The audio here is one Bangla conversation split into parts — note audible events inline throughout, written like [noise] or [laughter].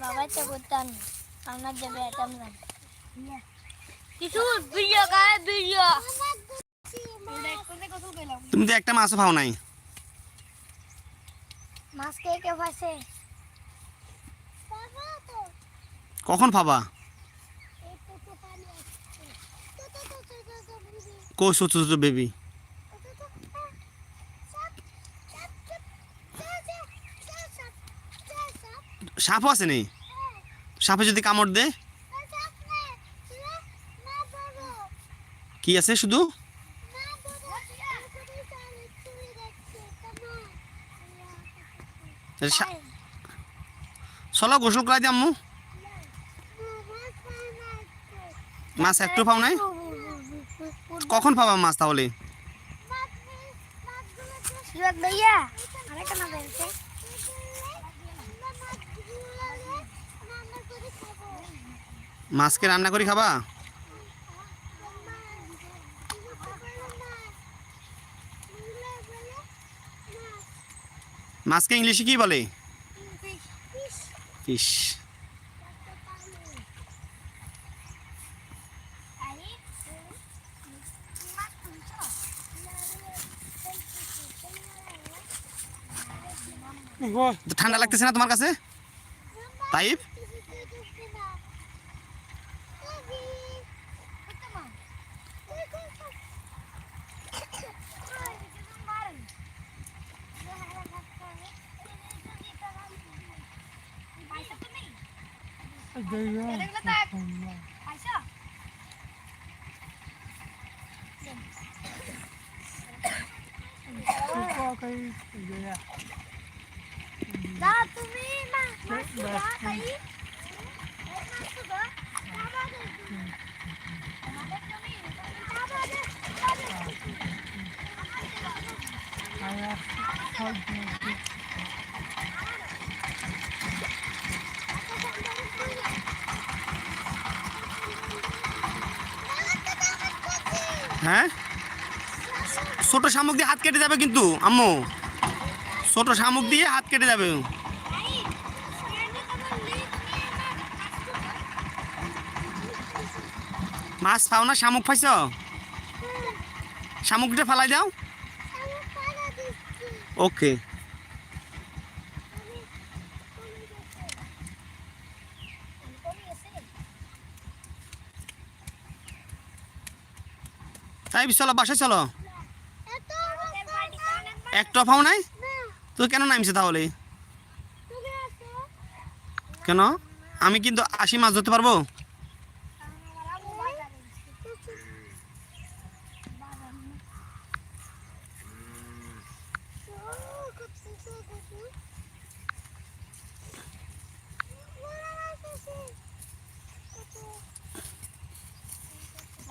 বাবাই তো করতাম আপনার যাবে এটাম কিছু ভিডিও গায়ে ভিডিও তুমি তো একটা মাছও পাও নাই মাছ কে কে ফাঁসে কখন পাবা কো ছোট ছোট বেবি সাপও আছে নি সাপে যদি কামড় দে কি আছে শুধু? চলো গোসল করাই আম্মু। মাছ একটু পাও নাই? কখন পাবা মাছ তাহলে শিবাক ভাইয়া আরেকটা মাছ আছে মাছকে রান্না করে খাবা? মাছকে ইংলিশে কি বলে? ফিশ। ঠান্ডা লাগতেছে না তোমার কাছে? তাইব দা তুমি হ্যাঁ? ছোট শামুক দিয়ে হাত কেটে যাবে কিন্তু, আম্মু। ছোট শামুক দিয়ে হাত কেটে যাবে। মাছ পাও না, শামুক পাইছ শামুকটা ফেলাই দাও। ওকে। তাই চলো বাসায় চলো। একটা পাও নাই? তুই কেন নামছে তাহলে? কেন? আমি কিন্তু আশি মাছ ধরতে পারব?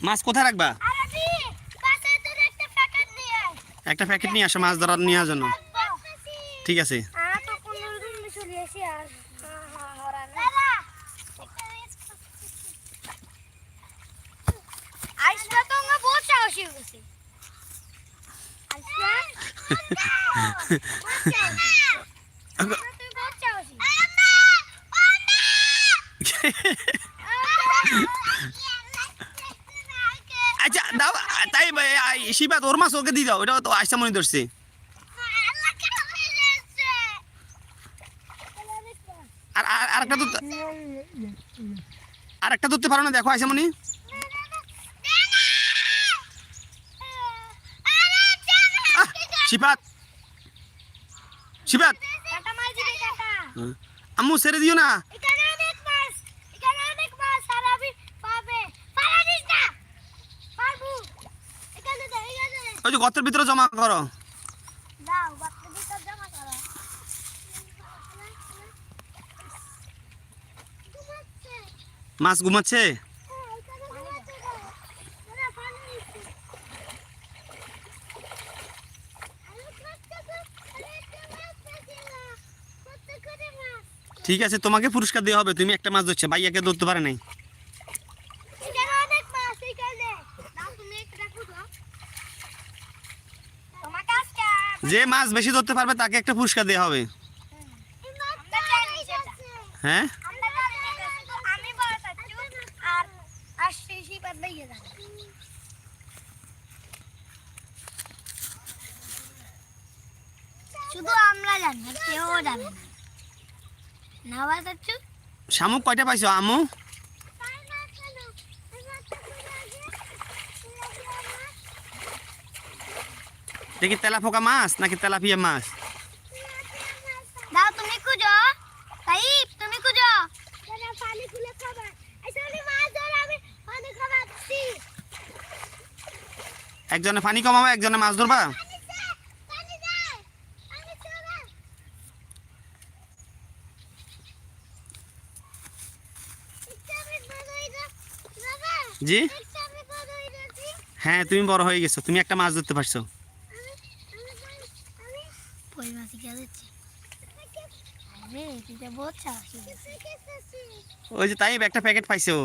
মাছ কোথায় রাখবা? একটা প্যাকেট নিয়ে আসো মাছ ধরার নেওয়ার জন্য। ঠিক আছে [laughs] আইসটা তো আমরা বহুত সাহসী হয়ে গেছি আইসটা তুমি বহুত সাহসী শিবাত ওর মাছ ওকে দিয়ে দাও ওটা তো আইসা মনে ধরছে। আর আর- আর একটা তো আর একটা ধরতে পারো না দেখো আইসা মনি। দিবে কাটা। আম্মু ছেড়ে দিও না এখানে অনেক মাছ এখানে অনেক মাছ আর আমি পাবে পারা দিস না পারব এখানে দে এখানে দে। ওই যে গর্তের ভিতরে জমা করো। দাও বাচ্চা ভিতর জমা করো। মাছ ঘুমাচ্ছে? ঠিক আছে তোমাকে পুরস্কার দেওয়া হবে। তুমি একটা মাছ ধরছে ভাইয়াকে ধরতে পারে নাই এখানে অনেক মাছ এখানে দাও তুমি একটা খুঁজো তোমার কাছে যে মাছ বেশি ধরতে পারবে তাকে একটা পুরস্কার দেওয়া হবে। হ্যাঁ? আমি শুধু আমরা জানি কেউ জানে না। শামুক কয়টা পাইছো আম্মু? দেখি তেলা ফোকা মাছ নাকি তেলাপিয়া মাছ? দাও তুমি খুঁজো। তাইব তুমি খুঁজো। পানি খুলে খাবার একজনে পানি কমাবে একজনে মাছ ধরবা? জি? হ্যাঁ তুমি বড় হয়ে গেছো তুমি একটা মাছ ধরতে পারছ কই মাছ কি আছে আরে এটা বহুত সাহসী ওই যে তাই একটা প্যাকেট পাইছো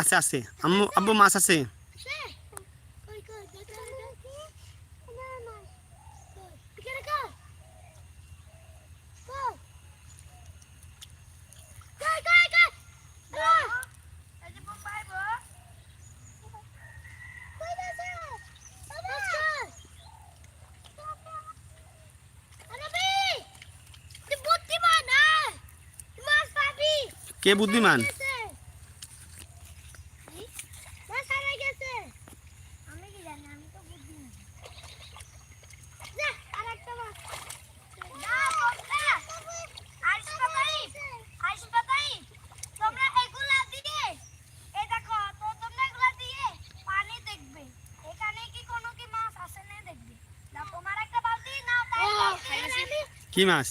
আছে আছে। আম্মু আব্বু মাছ আছে। কে বুদ্ধিমান? কি মাছ?